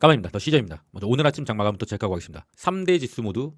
까만입니다. 더 시저입니다. 먼저 오늘 아침 장마감부터 체크하고 가겠습니다. 3대 지수 모두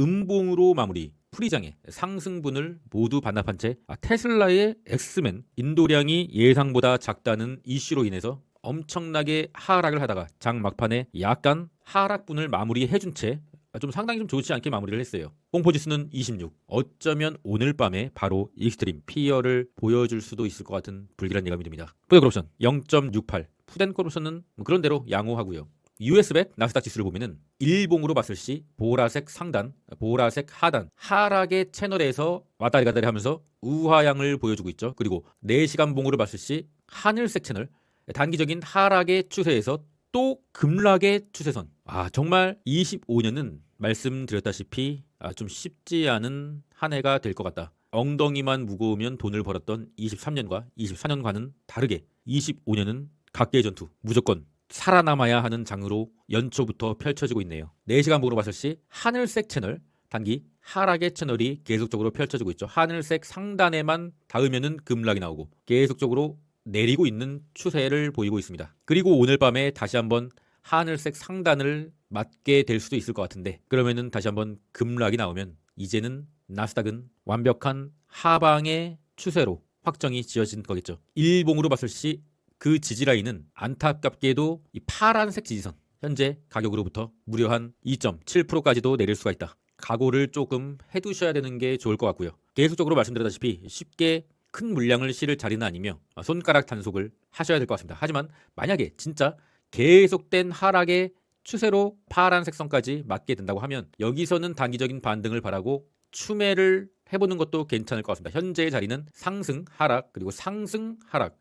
음봉으로 마무리. 프리장의 상승분을 모두 반납한 채 아, 테슬라의 엑스맨 인도량이 예상보다 작다는 이슈로 인해서 엄청나게 하락을 하다가 장 막판에 약간 하락분을 마무리해준 채 아, 좀 상당히 좀 좋지 않게 마무리를 했어요. 뽕포지수는 26. 어쩌면 오늘 밤에 바로 익스트림 피어를 보여줄 수도 있을 것 같은 불길한 예감이 듭니다. 푸드크옵션 0.68. 푸덴코옵션은 뭐 그런 대로 양호하고요. US100 나스닥 지수를 보면은 일봉으로 봤을 시 보라색 상단, 보라색 하단, 하락의 채널에서 왔다리 갔다리 하면서 우하향을 보여주고 있죠. 그리고 4시간 봉으로 봤을 시 하늘색 채널, 단기적인 하락의 추세에서 또 급락의 추세선. 아 정말 25년은 말씀드렸다시피 아, 좀 쉽지 않은 한 해가 될 것 같다. 엉덩이만 무거우면 돈을 벌었던 23년과 24년과는 다르게 25년은 각계의 전투 무조건 살아남아야 하는 장으로 연초부터 펼쳐지고 있네요. 4시간 보러 봤을 시 하늘색 채널 단기 하락의 채널이 계속적으로 펼쳐지고 있죠. 하늘색 상단에만 닿으면은 급락이 나오고 계속적으로 내리고 있는 추세를 보이고 있습니다. 그리고 오늘 밤에 다시 한번 하늘색 상단을 맞게 될 수도 있을 것 같은데 그러면은 다시 한번 급락이 나오면 이제는 나스닥은 완벽한 하방의 추세로 확정이 지어진 거겠죠. 일봉으로 봤을 시 그 지지라인은 안타깝게도 이 파란색 지지선 현재 가격으로부터 무려 한 2.7%까지도 내릴 수가 있다. 각오를 조금 해두셔야 되는 게 좋을 것 같고요. 계속적으로 말씀드렸다시피 쉽게 큰 물량을 실을 자리는 아니며 손가락 단속을 하셔야 될 것 같습니다. 하지만 만약에 진짜 계속된 하락의 추세로 파란색 선까지 맞게 된다고 하면 여기서는 단기적인 반등을 바라고 추매를 해보는 것도 괜찮을 것 같습니다. 현재의 자리는 상승, 하락, 그리고 상승, 하락.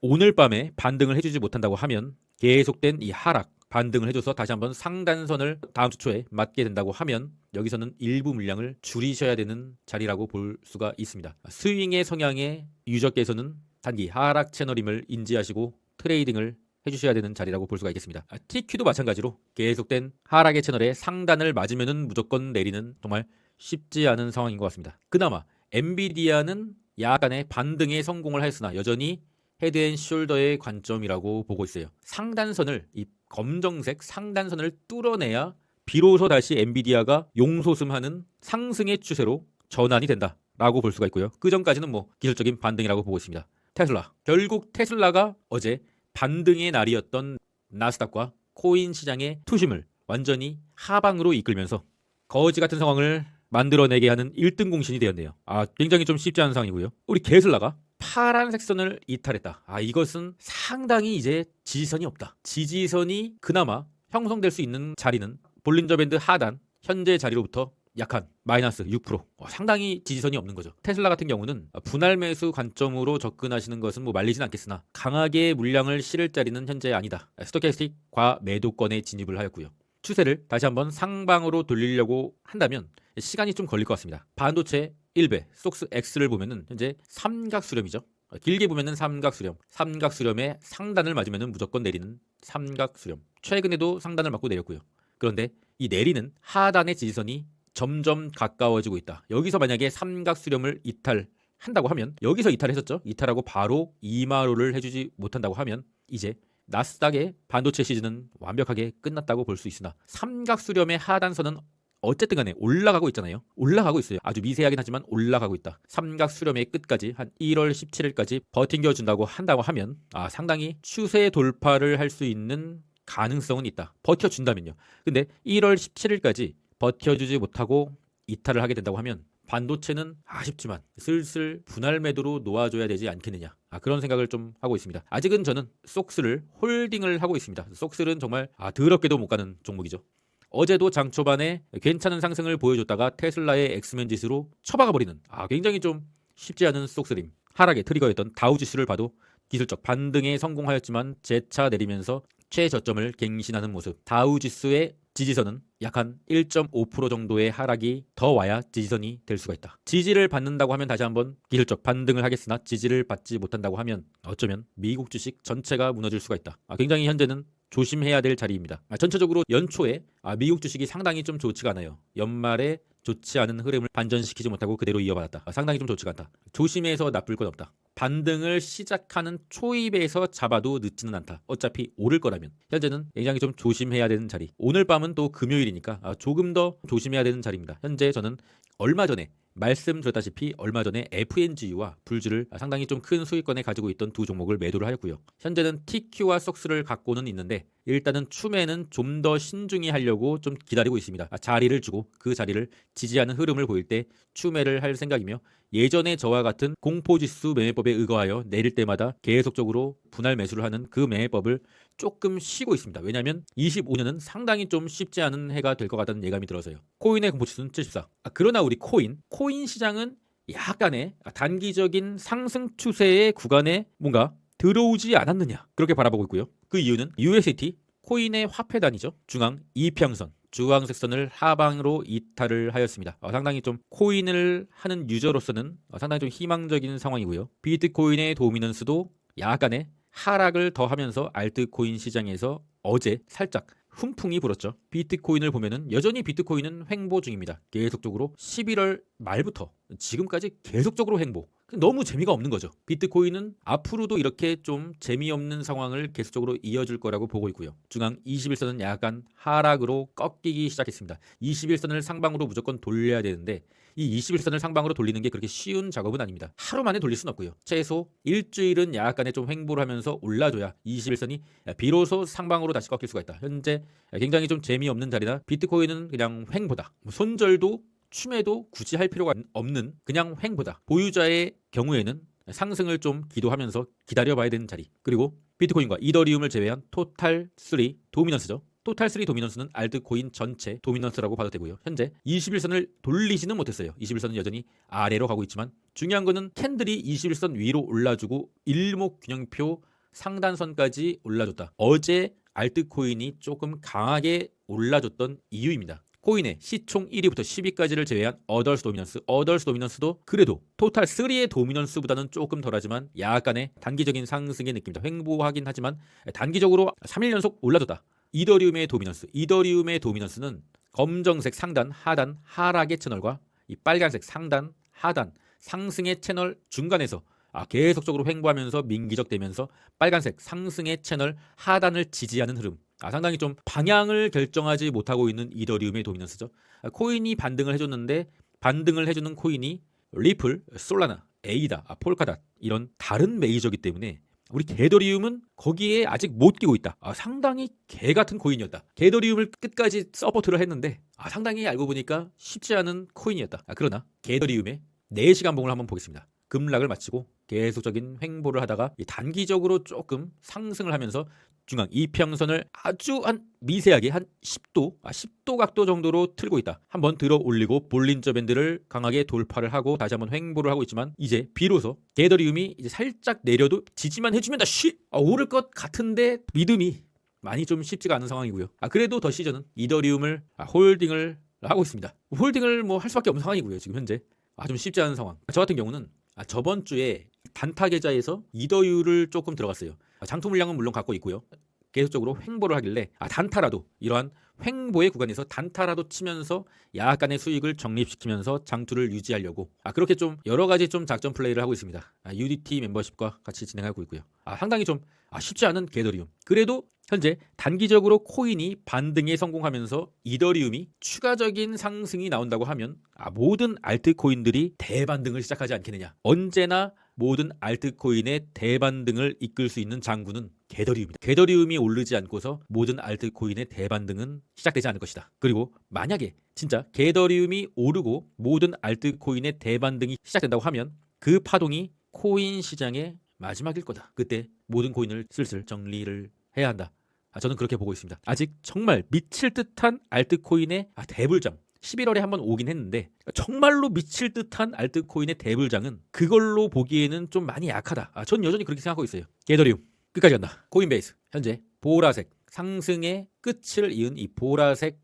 오늘 밤에 반등을 해주지 못한다고 하면 계속된 이 하락, 반등을 해줘서 다시 한번 상단선을 다음 주 초에 맞게 된다고 하면 여기서는 일부 물량을 줄이셔야 되는 자리라고 볼 수가 있습니다. 스윙의 성향의 유저께서는 단기 하락 채널임을 인지하시고 트레이딩을 해주셔야 되는 자리라고 볼 수가 있겠습니다. 아, TQ도 마찬가지로 계속된 하락의 채널에 상단을 맞으면은 무조건 내리는 정말 쉽지 않은 상황인 것 같습니다. 그나마 엔비디아는 약간의 반등에 성공을 하였으나 여전히 헤드앤숄더의 관점이라고 보고 있어요. 상단선을 이 검정색 상단선을 뚫어내야 비로소 다시 엔비디아가 용솟음하는 상승의 추세로 전환이 된다라고 볼 수가 있고요. 그 전까지는 뭐 기술적인 반등이라고 보고 있습니다. 테슬라 결국 테슬라가 어제 반등의 날이었던 나스닥과 코인 시장의 투심을 완전히 하방으로 이끌면서 거지 같은 상황을 만들어내게 하는 1등 공신이 되었네요. 아, 굉장히 좀 쉽지 않은 상황이고요. 우리 게슬라가 파란색 선을 이탈했다. 아, 이것은 상당히 이제 지지선이 없다. 지지선이 그나마 형성될 수 있는 자리는 볼린저 밴드 하단 현재 자리로부터 약한 마이너스 6% 어, 상당히 지지선이 없는 거죠. 테슬라 같은 경우는 분할 매수 관점으로 접근하시는 것은 뭐 말리진 않겠으나 강하게 물량을 실을 자리는 현재 아니다. 스토캐스틱 과 매도권에 진입을 하였고요. 추세를 다시 한번 상방으로 돌리려고 한다면 시간이 좀 걸릴 것 같습니다. 반도체 1배 속스 X를 보면은 현재 삼각 수렴이죠. 길게 보면은 삼각 수렴, 삼각 수렴의 상단을 맞으면은 무조건 내리는 삼각 수렴. 최근에도 상단을 맞고 내렸고요. 그런데 이 내리는 하단의 지지선이 점점 가까워지고 있다. 여기서 만약에 삼각 수렴을 이탈한다고 하면 여기서 이탈했었죠. 이탈하고 바로 이마로를 해주지 못한다고 하면 이제 나스닥의 반도체 시즌은 완벽하게 끝났다고 볼 수 있으나 삼각 수렴의 하단선은 어쨌든 간에 올라가고 있잖아요. 올라가고 있어요. 아주 미세하긴 하지만 올라가고 있다. 삼각 수렴의 끝까지 한 1월 17일까지 버틴겨 준다고 한다고 하면 아 상당히 추세 돌파를 할 수 있는 가능성은 있다. 버텨 준다면요. 근데 1월 17일까지 버텨주지 못하고 이탈을 하게 된다고 하면 반도체는 아쉽지만 슬슬 분할 매도로 놓아줘야 되지 않겠느냐 아, 그런 생각을 좀 하고 있습니다. 아직은 저는 속스를 홀딩을 하고 있습니다. 속스는 정말 아, 더럽게도 못 가는 종목이죠. 어제도 장 초반에 괜찮은 상승을 보여줬다가 테슬라의 엑스맨 지수로 처박아 버리는 아, 굉장히 좀 쉽지 않은 속스림 하락의 트리거였던 다우 지수를 봐도 기술적 반등에 성공하였지만 재차 내리면서 최저점을 갱신하는 모습 다우 지수의 지지선은 약 한 1.5% 정도의 하락이 더 와야 지지선이 될 수가 있다. 지지를 받는다고 하면 다시 한번 기술적 반등을 하겠으나 지지를 받지 못한다고 하면 어쩌면 미국 주식 전체가 무너질 수가 있다. 아, 굉장히 현재는 조심해야 될 자리입니다. 아, 전체적으로 연초에 아, 미국 주식이 상당히 좀 좋지가 않아요. 연말에 좋지 않은 흐름을 반전시키지 못하고 그대로 이어받았다. 아, 상당히 좀 좋지가 않다. 조심해서 나쁠 건 없다. 반등을 시작하는 초입에서 잡아도 늦지는 않다. 어차피 오를 거라면 현재는 굉장히 좀 조심해야 되는 자리. 오늘 밤은 또 금요일이니까 아, 조금 더 조심해야 되는 자리입니다. 현재 저는 얼마 전에 말씀드렸다시피 얼마 전에 FNGU와 불주를 상당히 좀 큰 수익권에 가지고 있던 두 종목을 매도를 하였고요. 현재는 TQ와 속스를 갖고는 있는데 일단은 추매는 좀 더 신중히 하려고 좀 기다리고 있습니다. 아, 자리를 주고 그 자리를 지지하는 흐름을 보일 때 추매를 할 생각이며 예전에 저와 같은 공포지수 매매법에 의거하여 내릴 때마다 계속적으로 분할 매수를 하는 그 매매법을 조금 쉬고 있습니다. 왜냐하면 25년은 상당히 좀 쉽지 않은 해가 될 것 같다는 예감이 들어서요. 코인의 공포지수는 74. 아, 그러나 우리 코인, 코인 시장은 약간의 단기적인 상승 추세의 구간에 뭔가 들어오지 않았느냐 그렇게 바라보고 있고요. 그 이유는 USDT 코인의 화폐 단위죠. 중앙 이평선 주황색 선을 하방으로 이탈을 하였습니다. 어, 상당히 좀 코인을 하는 유저로서는 어, 상당히 좀 희망적인 상황이고요. 비트코인의 도미넌스도 약간의 하락을 더하면서 알트코인 시장에서 어제 살짝 훈풍이 불었죠. 비트코인을 보면은 여전히 비트코인은 횡보 중입니다. 계속적으로 11월 말부터 지금까지 계속적으로 횡보. 너무 재미가 없는 거죠. 비트코인은 앞으로도 이렇게 좀 재미없는 상황을 계속적으로 이어질 거라고 보고 있고요. 중앙 21선은 약간 하락으로 꺾이기 시작했습니다. 21선을 상방으로 무조건 돌려야 되는데 이 21선을 상방으로 돌리는 게 그렇게 쉬운 작업은 아닙니다. 하루 만에 돌릴 수는 없고요. 최소 일주일은 약간의 좀 횡보를 하면서 올라줘야 21선이 비로소 상방으로 다시 꺾일 수가 있다. 현재 굉장히 좀 재미없는 자리다. 비트코인은 그냥 횡보다. 뭐 손절도 춤에도 굳이 할 필요가 없는 그냥 횡보다. 보유자의 경우에는 상승을 좀 기도하면서 기다려봐야 되는 자리. 그리고 비트코인과 이더리움을 제외한 토탈 3 도미넌스죠. 토탈 3 도미넌스는 알트코인 전체 도미넌스라고 봐도 되고요. 현재 21선을 돌리지는 못했어요. 21선은 여전히 아래로 가고 있지만 중요한 거는 캔들이 21선 위로 올라주고 일목균형표 상단선까지 올라줬다. 어제 알트코인이 조금 강하게 올라줬던 이유입니다. 코인의 시총 1위부터 10위까지를 제외한 어덜스 도미넌스, 어덜스 도미넌스도 그래도 토탈 3의 도미넌스보다는 조금 덜하지만 약간의 단기적인 상승의 느낌이다. 횡보하긴 하지만 단기적으로 3일 연속 올라줬다. 이더리움의 도미넌스, 이더리움의 도미넌스는 검정색 상단, 하단, 하락의 채널과 이 빨간색 상단, 하단, 상승의 채널 중간에서 아, 계속적으로 횡보하면서 민기적되면서 빨간색 상승의 채널 하단을 지지하는 흐름. 아, 상당히 좀 방향을 결정하지 못하고 있는 이더리움의 도미넌스죠. 아, 코인이 반등을 해줬는데 반등을 해주는 코인이 리플, 솔라나, 에이다, 아, 폴카닷 이런 다른 메이저기 때문에 우리 게더리움은 거기에 아직 못 끼고 있다. 아, 상당히 개 같은 코인이었다. 게더리움을 끝까지 서포트를 했는데 아, 상당히 알고 보니까 쉽지 않은 코인이었다. 아, 그러나 게더리움의 4시간 봉을 한번 보겠습니다. 급락을 마치고 계속적인 횡보를 하다가 단기적으로 조금 상승을 하면서 중앙 이평선을 아주 한 미세하게 한 10도, 아 10도 각도 정도로 틀고 있다. 한번 들어 올리고 볼린저 밴드를 강하게 돌파를 하고 다시 한번 횡보를 하고 있지만 이제 비로소 게더리움이 이제 살짝 내려도 지지만 해주면 다 쉬, 아, 오를 것 같은데 믿음이 많이 좀 쉽지가 않은 상황이고요. 아 그래도 더 시즌은 이더리움을 아, 홀딩을 하고 있습니다. 홀딩을 뭐 할 수밖에 없는 상황이고요. 지금 현재 아좀 쉽지 않은 상황. 저 같은 경우는 아, 저번 주에 단타 계좌에서 이더유를 조금 들어갔어요. 아, 장투 물량은 물론 갖고 있고요. 계속적으로 횡보를 하길래 아, 단타라도 이러한 횡보의 구간에서 단타라도 치면서 약간의 수익을 적립시키면서 장투를 유지하려고 아 그렇게 좀 여러 가지 좀 작전 플레이를 하고 있습니다. 아, UDT 멤버십과 같이 진행하고 있고요. 아 상당히 좀 아, 쉽지 않은 게더리움. 그래도 현재 단기적으로 코인이 반등에 성공하면서 이더리움이 추가적인 상승이 나온다고 하면 아, 모든 알트코인들이 대반등을 시작하지 않겠느냐. 언제나 모든 알트코인의 대반등을 이끌 수 있는 장구는 게더리움이다. 게더리움이 오르지 않고서 모든 알트코인의 대반등은 시작되지 않을 것이다. 그리고 만약에 진짜 게더리움이 오르고 모든 알트코인의 대반등이 시작된다고 하면 그 파동이 코인 시장의 마지막일 거다. 그때 모든 코인을 슬슬 정리를 해야 한다. 아, 저는 그렇게 보고 있습니다. 아직 정말 미칠 듯한 알트코인의 아, 대불장 11월에 한번 오긴 했는데 정말로 미칠 듯한 알트코인의 대불장은 그걸로 보기에는 좀 많이 약하다. 아, 전 여전히 그렇게 생각하고 있어요. 게더리움 끝까지 간다. 코인베이스 현재 보라색 상승의 끝을 이은 이 보라색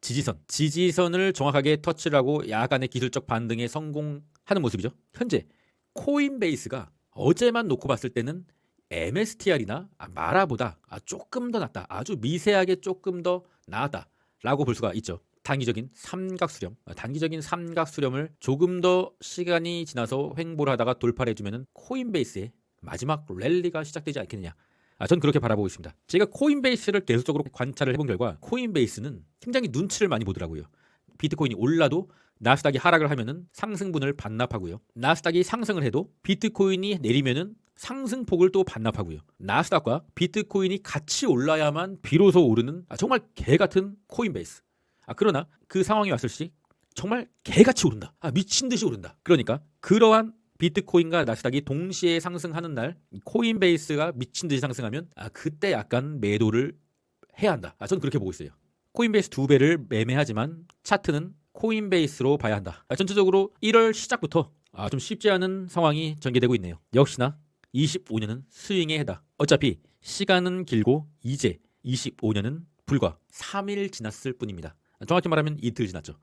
지지선 지지선을 정확하게 터치를 하고 약간의 기술적 반등에 성공하는 모습이죠. 현재 코인베이스가 어제만 놓고 봤을 때는 MSTR이나 마라보다 아, 조금 더 낫다. 아주 미세하게 조금 더 나았다라고 볼 수가 있죠. 단기적인 삼각 수렴, 아, 단기적인 삼각 수렴을 조금 더 시간이 지나서 횡보를 하다가 돌파를 해주면은 코인베이스의 마지막 랠리가 시작되지 않겠느냐. 아, 전 그렇게 바라보고 있습니다. 제가 코인베이스를 계속적으로 관찰을 해본 결과 코인베이스는 굉장히 눈치를 많이 보더라고요. 비트코인이 올라도 나스닥이 하락을 하면은 상승분을 반납하고요. 나스닥이 상승을 해도 비트코인이 내리면은 상승폭을 또 반납하고요. 나스닥과 비트코인이 같이 올라야만 비로소 오르는 아, 정말 개 같은 코인베이스. 아, 그러나 그 상황이 왔을 시 정말 개같이 오른다. 아, 미친 듯이 오른다. 그러니까 그러한 비트코인과 나스닥이 동시에 상승하는 날 코인베이스가 미친 듯이 상승하면 아, 그때 약간 매도를 해야 한다. 아, 전 그렇게 보고 있어요. 코인베이스 두 배를 매매하지만 차트는 코인베이스로 봐야 한다. 아, 전체적으로 1월 시작부터 아, 좀 쉽지 않은 상황이 전개되고 있네요. 역시나 25년은 스윙의 해다. 어차피 시간은 길고 이제 25년은 불과 3일 지났을 뿐입니다. 정확히 말하면 이틀 지났죠.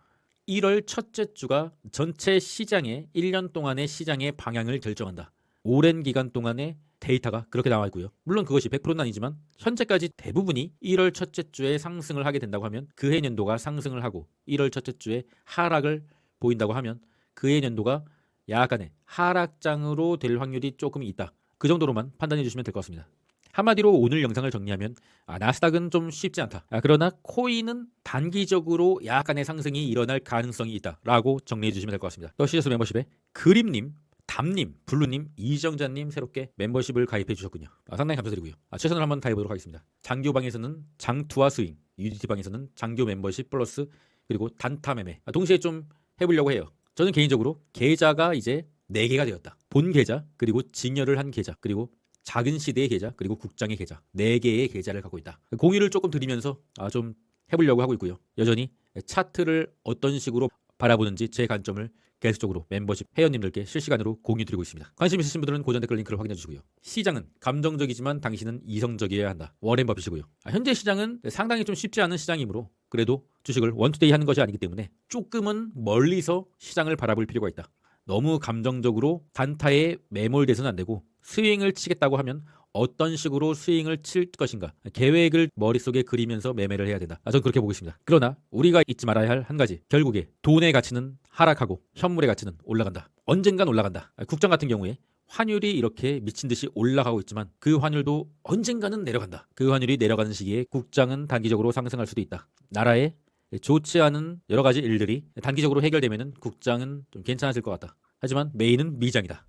1월 첫째 주가 전체 시장의 1년 동안의 시장의 방향을 결정한다. 오랜 기간 동안의 데이터가 그렇게 나와 있고요. 물론 그것이 100%는 아니지만 현재까지 대부분이 1월 첫째 주에 상승을 하게 된다고 하면 그해 년도가 상승을 하고 1월 첫째 주에 하락을 보인다고 하면 그해 년도가 약간의 하락장으로 될 확률이 조금 있다. 그 정도로만 판단해 주시면 될 것 같습니다. 한마디로 오늘 영상을 정리하면 아, 나스닥은 좀 쉽지 않다. 아, 그러나 코인은 단기적으로 약간의 상승이 일어날 가능성이 있다라고 정리해 주시면 될 것 같습니다. 더 시저스 멤버십에 그림님, 담님, 블루님, 이정자님 새롭게 멤버십을 가입해 주셨군요. 아, 상당히 감사드리고요. 아, 최선을 한번 다해 보도록 하겠습니다. 장교방에서는 장투와 스윙, 유디티방에서는 장교 멤버십 플러스 그리고 단타 매매 아, 동시에 좀 해보려고 해요. 저는 개인적으로 계좌가 이제 4개가 되었다. 본 계좌, 그리고 증여를 한 계좌, 그리고 작은 시대의 계좌, 그리고 국장의 계좌. 4개의 계좌를 갖고 있다. 공유를 조금 드리면서 아, 좀 해보려고 하고 있고요. 여전히 차트를 어떤 식으로 바라보는지 제 관점을 계속적으로 멤버십 회원님들께 실시간으로 공유 드리고 있습니다. 관심 있으신 분들은 고전 댓글 링크를 확인해 주시고요. 시장은 감정적이지만 당신은 이성적이어야 한다. 워렌 버핏이고요. 아, 현재 시장은 상당히 좀 쉽지 않은 시장이므로 그래도 주식을 원투데이 하는 것이 아니기 때문에 조금은 멀리서 시장을 바라볼 필요가 있다. 너무 감정적으로 단타에 매몰돼서는 안 되고 스윙을 치겠다고 하면 어떤 식으로 스윙을 칠 것인가 계획을 머릿속에 그리면서 매매를 해야 된다. 아, 저는 그렇게 보고 있습니다. 그러나 우리가 잊지 말아야 할 한 가지 결국에 돈의 가치는 하락하고 현물의 가치는 올라간다. 언젠간 올라간다. 아, 국장 같은 경우에 환율이 이렇게 미친 듯이 올라가고 있지만 그 환율도 언젠가는 내려간다. 그 환율이 내려가는 시기에 국장은 단기적으로 상승할 수도 있다. 나라의 좋지 않은 여러 가지 일들이 단기적으로 해결되면은 국장은 좀 괜찮아질 것 같다. 하지만 메인은 미장이다.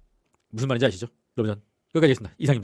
무슨 말인지 아시죠? 그러면 여기까지 하겠습니다. 이상입니다.